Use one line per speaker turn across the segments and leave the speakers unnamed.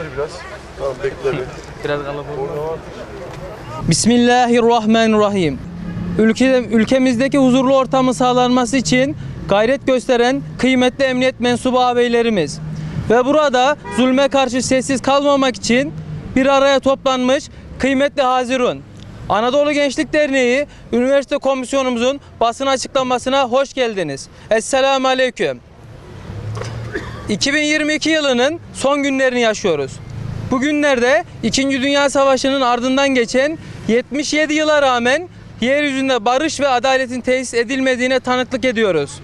kaldır biraz. Tamam bekle bir.
Biraz kalabalık. Bismillahirrahmanirrahim. Ülke, ülkemizdeki huzurlu ortamın sağlanması için gayret gösteren kıymetli emniyet mensubu ağabeylerimiz ve burada zulme karşı sessiz kalmamak için bir araya toplanmış kıymetli Hazirun. Anadolu Gençlik Derneği Üniversite Komisyonumuzun basın açıklamasına hoş geldiniz. Esselamu Aleyküm. 2022 yılının son günlerini yaşıyoruz. Bugünlerde 2. Dünya Savaşı'nın ardından geçen 77 yıla rağmen yeryüzünde barış ve adaletin tesis edilmediğine tanıklık ediyoruz.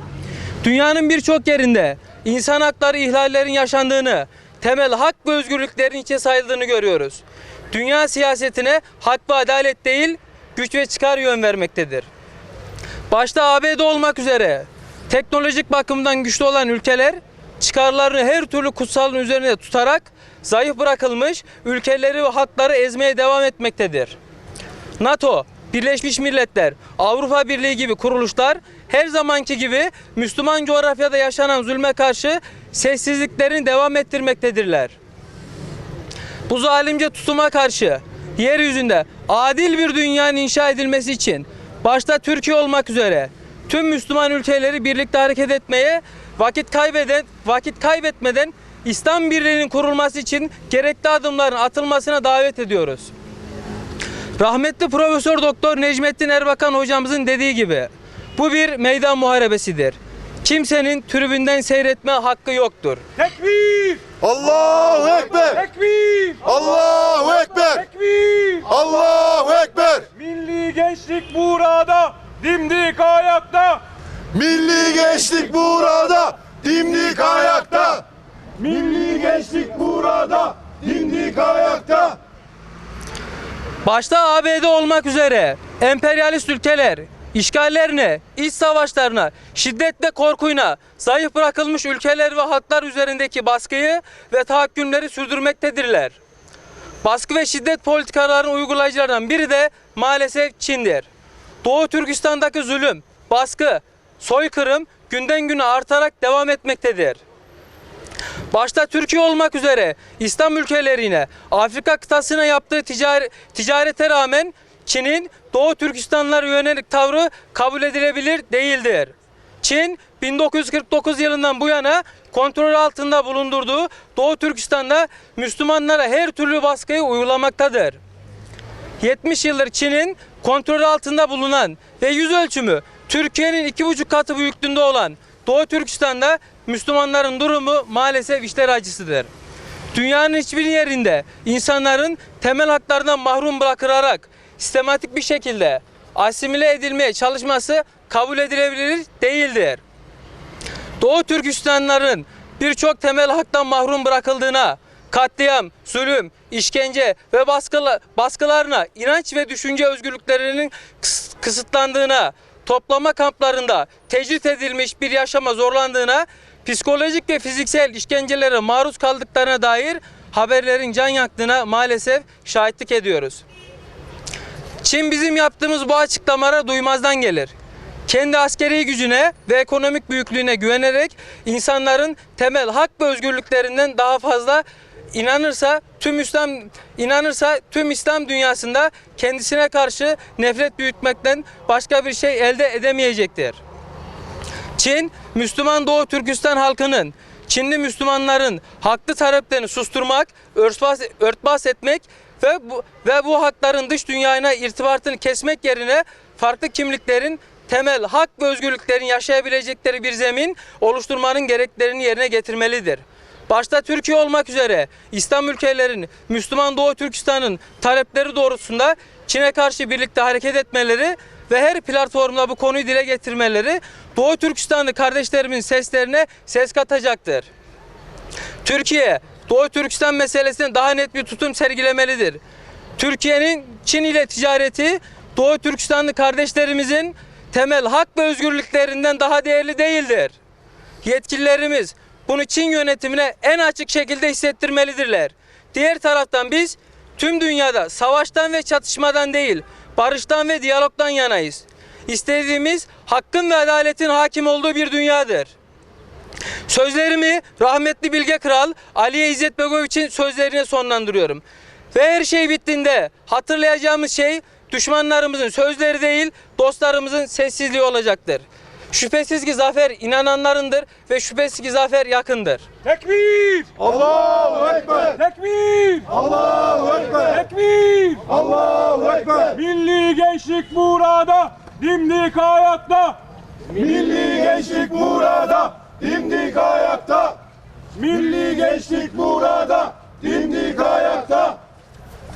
Dünyanın birçok yerinde insan hakları ihlallerin yaşandığını, temel hak ve özgürlüklerin içe sayıldığını görüyoruz. Dünya siyasetine hak ve adalet değil, güç ve çıkar yön vermektedir. Başta ABD olmak üzere teknolojik bakımdan güçlü olan ülkeler çıkarlarını her türlü kutsalın üzerine tutarak zayıf bırakılmış ülkeleri ve hakları ezmeye devam etmektedir. NATO, Birleşmiş Milletler, Avrupa Birliği gibi kuruluşlar her zamanki gibi Müslüman coğrafyada yaşanan zulme karşı sessizliklerini devam ettirmektedirler. Bu zalimce tutuma karşı yeryüzünde adil bir dünyanın inşa edilmesi için başta Türkiye olmak üzere tüm Müslüman ülkeleri birlikte hareket etmeye vakit kaybeden vakit kaybetmeden İslam birliğinin kurulması için gerekli adımların atılmasına davet ediyoruz. Rahmetli Profesör Doktor Necmettin Erbakan hocamızın dediği gibi bu bir meydan muharebesidir. Kimsenin tribünden seyretme hakkı yoktur.
Tekbir!
Allahu Ekber!
Tekbir!
Allahu Ekber!
Tekbir!
Allahu Ekber!
Milli gençlik burada, dimdik ayakta.
Milli gençlik burada, dimdik ayakta.
Milli gençlik burada, dimdik ayakta.
Başta ABD olmak üzere emperyalist ülkeler işgallerine, iç savaşlarına, şiddet ve korkuyla zayıf bırakılmış ülkeler ve halklar üzerindeki baskıyı ve tahakkümleri sürdürmektedirler. Baskı ve şiddet politikalarının uygulayıcılarından biri de maalesef Çin'dir. Doğu Türkistan'daki zulüm, baskı, soykırım günden güne artarak devam etmektedir. Başta Türkiye olmak üzere İslam ülkelerine, Afrika kıtasına yaptığı ticari, ticarete rağmen Çin'in Doğu Türkistanlara yönelik tavrı kabul edilebilir değildir. Çin 1949 yılından bu yana kontrol altında bulundurduğu Doğu Türkistan'da Müslümanlara her türlü baskıyı uygulamaktadır. 70 yıldır Çin'in kontrol altında bulunan ve yüz ölçümü Türkiye'nin iki buçuk katı büyüklüğünde olan Doğu Türkistan'da Müslümanların durumu maalesef işler acısıdır. Dünyanın hiçbir yerinde insanların temel haklarından mahrum bırakılarak sistematik bir şekilde asimile edilmeye çalışması kabul edilebilir değildir. Doğu Türkistanların birçok temel haktan mahrum bırakıldığına, katliam, zulüm, işkence ve baskıla, baskılarına, inanç ve düşünce özgürlüklerinin kıs- kısıtlandığına, toplama kamplarında tecrit edilmiş bir yaşama zorlandığına, psikolojik ve fiziksel işkencelere maruz kaldıklarına dair haberlerin can yaktığına maalesef şahitlik ediyoruz. Çin bizim yaptığımız bu açıklamalara duymazdan gelir. Kendi askeri gücüne ve ekonomik büyüklüğüne güvenerek insanların temel hak ve özgürlüklerinden daha fazla inanırsa tüm İslam inanırsa tüm İslam dünyasında kendisine karşı nefret büyütmekten başka bir şey elde edemeyecektir. Çin, Müslüman Doğu Türkistan halkının, Çinli Müslümanların haklı taleplerini susturmak, örtbas, örtbas etmek ve bu, ve bu hakların dış dünyayla irtibatını kesmek yerine farklı kimliklerin temel hak ve özgürlüklerin yaşayabilecekleri bir zemin oluşturmanın gereklerini yerine getirmelidir. Başta Türkiye olmak üzere İslam ülkelerinin Müslüman Doğu Türkistan'ın talepleri doğrultusunda Çin'e karşı birlikte hareket etmeleri ve her platformda bu konuyu dile getirmeleri Doğu Türkistanlı kardeşlerimin seslerine ses katacaktır. Türkiye, Doğu Türkistan meselesine daha net bir tutum sergilemelidir. Türkiye'nin Çin ile ticareti Doğu Türkistanlı kardeşlerimizin temel hak ve özgürlüklerinden daha değerli değildir. Yetkililerimiz bunu Çin yönetimine en açık şekilde hissettirmelidirler. Diğer taraftan biz tüm dünyada savaştan ve çatışmadan değil, barıştan ve diyalogdan yanayız. İstediğimiz hakkın ve adaletin hakim olduğu bir dünyadır. Sözlerimi rahmetli Bilge Kral Aliye İzzet Begoviç'in sözlerine sonlandırıyorum. Ve her şey bittiğinde hatırlayacağımız şey düşmanlarımızın sözleri değil dostlarımızın sessizliği olacaktır. Şüphesiz ki zafer inananlarındır ve şüphesiz ki zafer yakındır.
Tekbir!
Allahu Ekber.
Tekbir!
Allahu Ekber.
Tekbir!
Allahu Ekber.
Milli gençlik burada, dimdik ayakta.
Milli gençlik burada. Dimdik ayakta.
Milli gençlik
Gençlik burada. Dimdik ayakta.